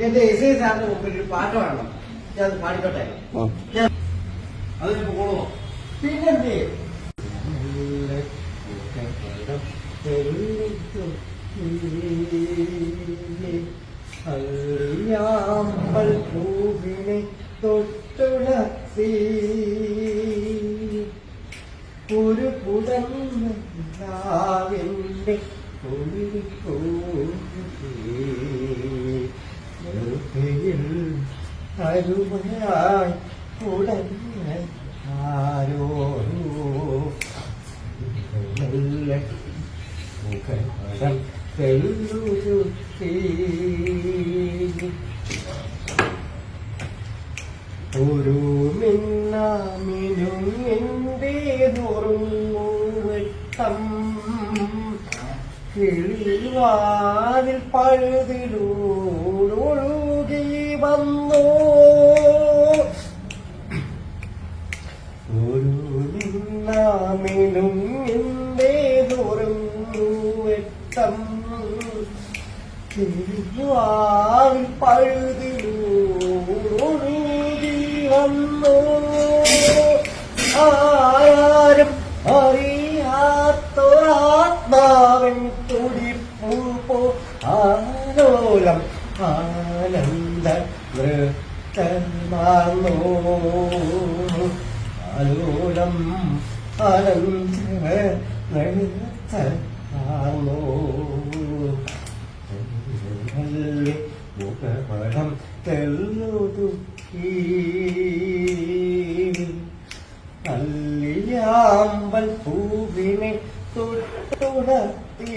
എന്റെ S I സാറിന് മുമ്പിൽ ഒരു പാട്ട് വേണം ഞാൻ അത് പാടിക്കോട്ടെ അതിപ്പോ കൊള്ളുമോ പിന്നെന്തേ? അറിയാമ്പൽ പൂവിനെ തൊട്ടുണർത്തി ഒരു കുടന്നാവിന്റെ യിൽ അരുമയായി ഉടഞ്ഞ ആരോ മെല്ലെ മുഖപടം തെല്ലുരുത്തി ഒരു മിന്നാമിനും എന്റെ വെട്ടം. കിളിവാതിൽ പഴുതിലൂടൊഴുകി വന്നു. ഒരു എന്തേ എന്റെ വെട്ടം. കിളിവാതിൽ പഴുതിലൂടി വന്നു ആരും അറിയാത്തൊരാത്മാവൻ തുടിപ്പൂ പോ ആനന്ദ നൃത്തമാർന്നു ആലോലം ആനന്ദ നൃത്തമാർന്നു നല്ല മുഖപടം തെല്ലുതുക്കി അല്ലിയാമ്പൽ പൂവിനെ തൊട്ടുണർത്തി.